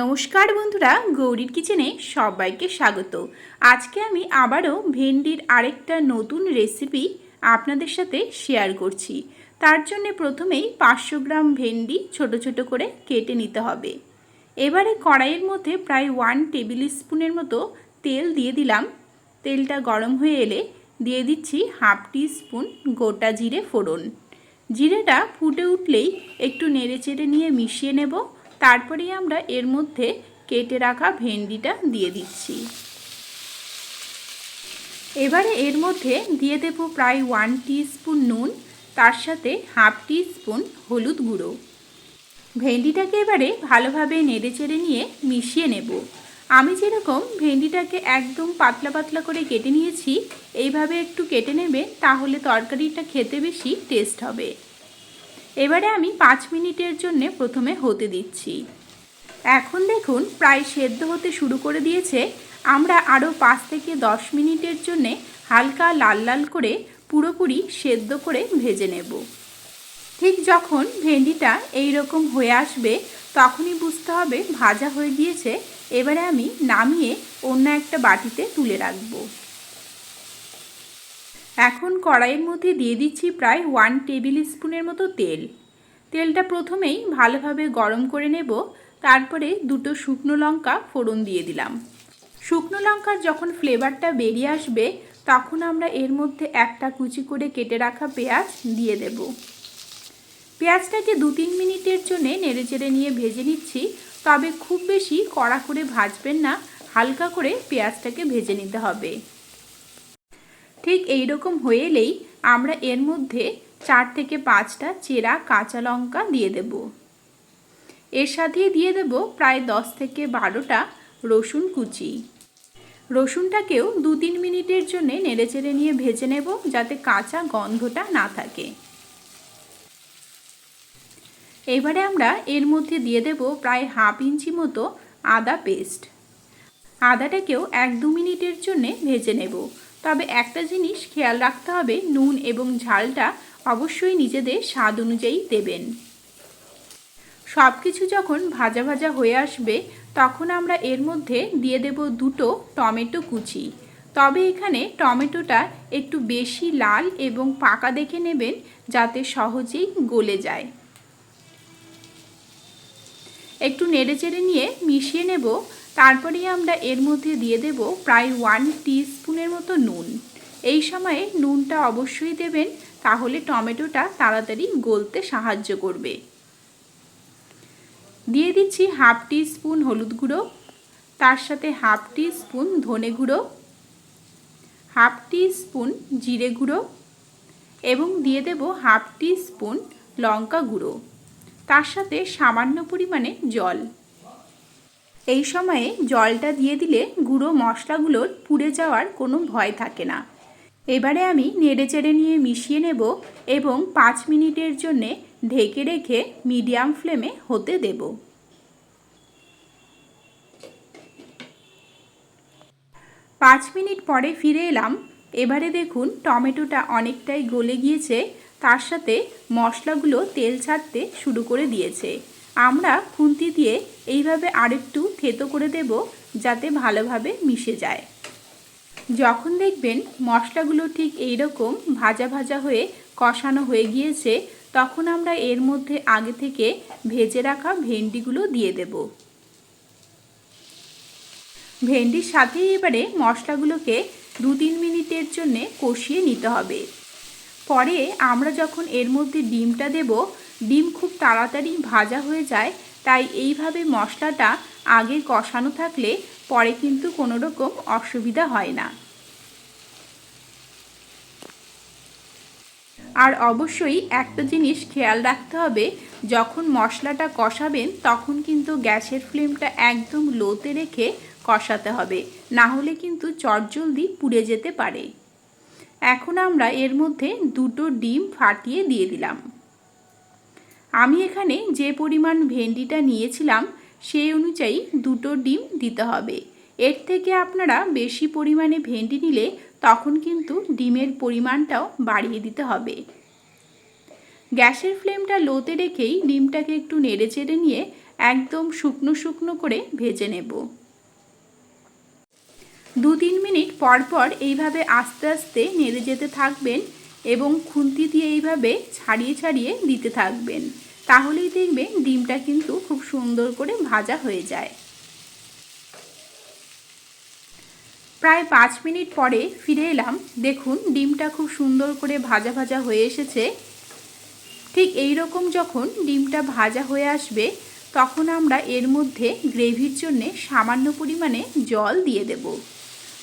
নমস্কার বন্ধুরা, গৌরীর কিচেনে সবাইকে স্বাগত। আজকে আমি আবারও ভেন্ডির আরেকটা নতুন রেসিপি আপনাদের সাথে শেয়ার করছি। তার জন্য প্রথমেই পাঁচশো গ্রাম ভেন্ডি ছোট ছোট করে কেটে নিতে হবে। এবারে কড়াইয়ের মধ্যে প্রায় ওয়ান টেবিল স্পুনের মতো তেল দিয়ে দিলাম। তেলটা গরম হয়ে এলে দিয়ে দিচ্ছি হাফ টি স্পুন গোটা জিরে ফোড়ন। জিরেটা ফুটে উঠলেই একটু নেড়ে চেড়ে নিয়ে মিশিয়ে নেব। তারপরেই আমরা এর মধ্যে কেটে রাখা ভেন্ডিটা দিয়ে দিচ্ছি। এবারে এর মধ্যে দিয়ে দেব প্রায় ওয়ান স্পুন নুন, তার সাথে হাফ টি স্পুন হলুদ গুঁড়ো। ভেন্ডিটাকে এবারে ভালোভাবে নেড়ে চেড়ে নিয়ে মিশিয়ে নেব। আমি যেরকম ভেন্ডিটাকে একদম পাতলা পাতলা করে কেটে নিয়েছি, এইভাবে একটু কেটে নেবে তাহলে তরকারিটা খেতে বেশি টেস্ট হবে। এবারে আমি পাঁচ মিনিটের জন্য প্রথমে হতে দিচ্ছি। এখন দেখুন, প্রায় সেদ্ধ হতে শুরু করে দিয়েছে। আমরা আরও পাঁচ থেকে দশ মিনিটের জন্যে হালকা লাল লাল করে পুরোপুরি সেদ্ধ করে ভেজে নেব। ঠিক যখন ভেন্ডিটা এই রকম হয়ে আসবে, তখনই বুঝতে হবে ভাজা হয়ে গিয়েছে। এবারে আমি নামিয়ে অন্য একটা বাটিতে তুলে রাখব। এখন কড়াইয়ের মধ্যে দিয়ে দিচ্ছি প্রায় ওয়ান টেবিল স্পুনের মতো তেল। তেলটা প্রথমেই ভালোভাবে গরম করে নেব, তারপরে দুটো শুকনো লঙ্কা ফোড়ন দিয়ে দিলাম। শুকনো লঙ্কার যখন ফ্লেভারটা বেরিয়ে আসবে, তখন আমরা এর মধ্যে একটা কুচি করে কেটে রাখা পেঁয়াজ দিয়ে দেব। পেঁয়াজটাকে দু তিন মিনিটের জন্যে নেড়ে চেড়ে নিয়ে ভেজে নিচ্ছি, তবে খুব বেশি কড়া করে ভাজবেন না, হালকা করে পেঁয়াজটাকে ভেজে নিতে হবে। ঠিক এই রকম হয়ে এলেই আমরা এর মধ্যে চার থেকে পাঁচটা চেরা কাঁচা লঙ্কা দিয়ে দেব। এর সাথে দিয়ে দেব প্রায় দশ থেকে বারোটা রসুন কুচি। রসুনটাকেও দু তিন মিনিটের জন্য নেড়েচেড়ে নিয়ে ভেজে নেব যাতে কাঁচা গন্ধটা না থাকে। এবারে আমরা এর মধ্যে দিয়ে দেব প্রায় হাফ ইঞ্চি মতো আদা পেস্ট। আদাটাকেও এক দু মিনিটের জন্যে ভেজে নেব। তবে একটা জিনিস খেয়াল রাখতে হবে, নুন এবং ঝালটা অবশ্যই নিজেদের স্বাদ অনুযায়ী দেবেন। সব কিছু যখন ভাজা ভাজা হয়ে আসবে, তখন আমরা এর মধ্যে দিয়ে দেব দুটো টমেটো কুচি। তবে এখানে টমেটোটা একটু বেশি লাল এবং পাকা দেখে নেবেন, যাতে সহজেই গলে যায়। একটু নেড়ে চেড়ে নিয়ে মিশিয়ে নেব। তারপরেই আমরা এর মধ্যে দিয়ে দেব প্রায় ওয়ান স্পুনের মতো নুন। এই সময়ে নুনটা অবশ্যই দেবেন, তাহলে টমেটোটা তাড়াতাড়ি গলতে সাহায্য করবে। দিয়ে দিচ্ছি হাফ টি স্পুন হলুদ গুঁড়ো, তার সাথে হাফ টি স্পুন ধনে গুঁড়ো হাফ টি স্পুন জিরে গুঁড়ো এবং দিয়ে দেব হাফ টি স্পুন লঙ্কা গুঁড়ো। তার সাথে সামান্য পরিমাণে জল। এই সময়ে জলটা দিয়ে দিলে গুঁড়ো মশলাগুলোর পুড়ে যাওয়ার কোনো ভয় থাকে না। এবারে আমি নেড়ে চেড়ে নিয়ে মিশিয়ে নেব এবং পাঁচ মিনিটের জন্যে ঢেকে রেখে মিডিয়াম ফ্লেমে হতে দেব। পাঁচ মিনিট পরে ফিরে এলাম। এবারে দেখুন টমেটোটা অনেকটাই গলে গিয়েছে, তার সাথে মশলাগুলো তেল ছাড়তে শুরু করে দিয়েছে। আমরা খুন্তি দিয়ে এইভাবে আরেকটু থেতো করে দেব যাতে ভালোভাবে মিশে যায়। যখন দেখবেন মশলাগুলো ঠিক এই রকম ভাজা ভাজা হয়ে কষানো হয়ে গিয়েছে, তখন আমরা এর মধ্যে আগে থেকে ভেজে রাখা ভেন্ডিগুলো দিয়ে দেব। ভেন্ডির সাথে এবারে মশলাগুলোকে দু তিন মিনিটের জন্যে কষিয়ে নিতে হবে। পরে আমরা যখন এর মধ্যে ডিমটা দেব ডিম খুব তাড়াতাড়ি ভাজা হয়ে যায়, তাই এইভাবে মশলাটা আগে কষানো থাকলে পরে কিন্তু কোনো রকম অসুবিধা হয় না। আর অবশ্যই একটা জিনিস খেয়াল রাখতে হবে, যখন মশলাটা কষাবেন তখন কিন্তু গ্যাসের ফ্লেমটা একদম লোতে রেখে কষাতে হবে, না হলে কিন্তু চটজলদি পুড়ে যেতে পারে। এখন আমরা এর মধ্যে দুটো ডিম ফাটিয়ে দিয়ে দিলাম। আমি এখানে যে পরিমাণ ভেন্ডিটা নিয়েছিলাম, সেই অনুযায়ী দুটো ডিম দিতে হবে। এর থেকে আপনারা বেশি পরিমাণে ভেন্ডি নিলে তখন কিন্তু ডিমের পরিমাণটাও বাড়িয়ে দিতে হবে। গ্যাসের ফ্লেমটা লোতে রেখেই ডিমটাকে একটু নেড়ে চেড়ে নিয়ে একদম শুকনো শুকনো করে ভেজে নেব। দু তিন মিনিট পর পর এইভাবে আস্তে আস্তে নেড়ে যেতে থাকবেন এবং খুন্তি দিয়ে এইভাবে ছাড়িয়ে ছাড়িয়ে দিতে থাকবেন। তাহলেই দেখবেন ডিমটা কিন্তু খুব সুন্দর করে ভাজা হয়ে যায়। প্রায় পাঁচ মিনিট পরে ফিরে এলাম। দেখুন, ডিমটা খুব সুন্দর করে ভাজা ভাজা হয়ে এসেছে। ঠিক এই রকম যখন ডিমটা ভাজা হয়ে আসবে, তখন আমরা এর মধ্যে গ্রেভির জন্যে সামান্য পরিমাণে জল দিয়ে দেব।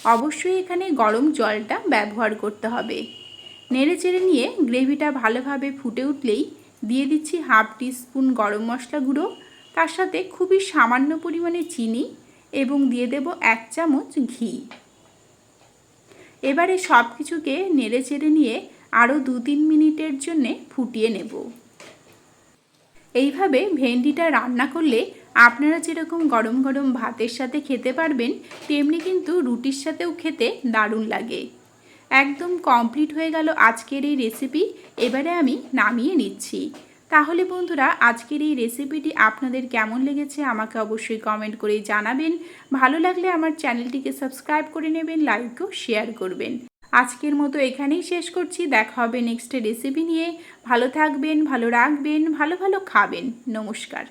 অবশ্যই এখানে গরম জলটা ব্যবহার করতে হবে। নেড়ে চেড়ে নিয়ে গ্রেভিটা ভালোভাবে ফুটে উঠলেই দিয়ে দিচ্ছি হাফ টিস্পুন গরম মশলা গুঁড়ো, তার সাথে খুবই সামান্য পরিমাণে চিনি এবং দিয়ে দেব এক চামচ ঘি। এবারে সব কিছুকে নেড়ে চেড়ে নিয়ে আরও দু তিন মিনিটের জন্যে ফুটিয়ে নেব। এইভাবে ভেন্ডিটা রান্না করলে আপনারা যেরকম গরম গরম ভাতের সাথে খেতে পারবেন, তেমনি কিন্তু রুটির সাথেও খেতে দারুণ লাগে। একদম কমপ্লিট হয়ে গেল আজকের এই রেসিপি এবারে আমি নামিয়ে নিচ্ছি। তাহলে বন্ধুরা, আজকের এই রেসিপিটি আপনাদের কেমন লেগেছে আমাকে অবশ্যই কমেন্ট করে জানাবেন। ভালো লাগলে আমার চ্যানেলটিকে সাবস্ক্রাইব করে নেবেন লাইক ও শেয়ার করবেন। আজকের মতো এখানেই শেষ করছি। দেখা হবে নেক্সট রেসিপি নিয়ে। ভালো থাকবেন, ভালো রাখবেন, ভালো ভালো খাবেন। নমস্কার।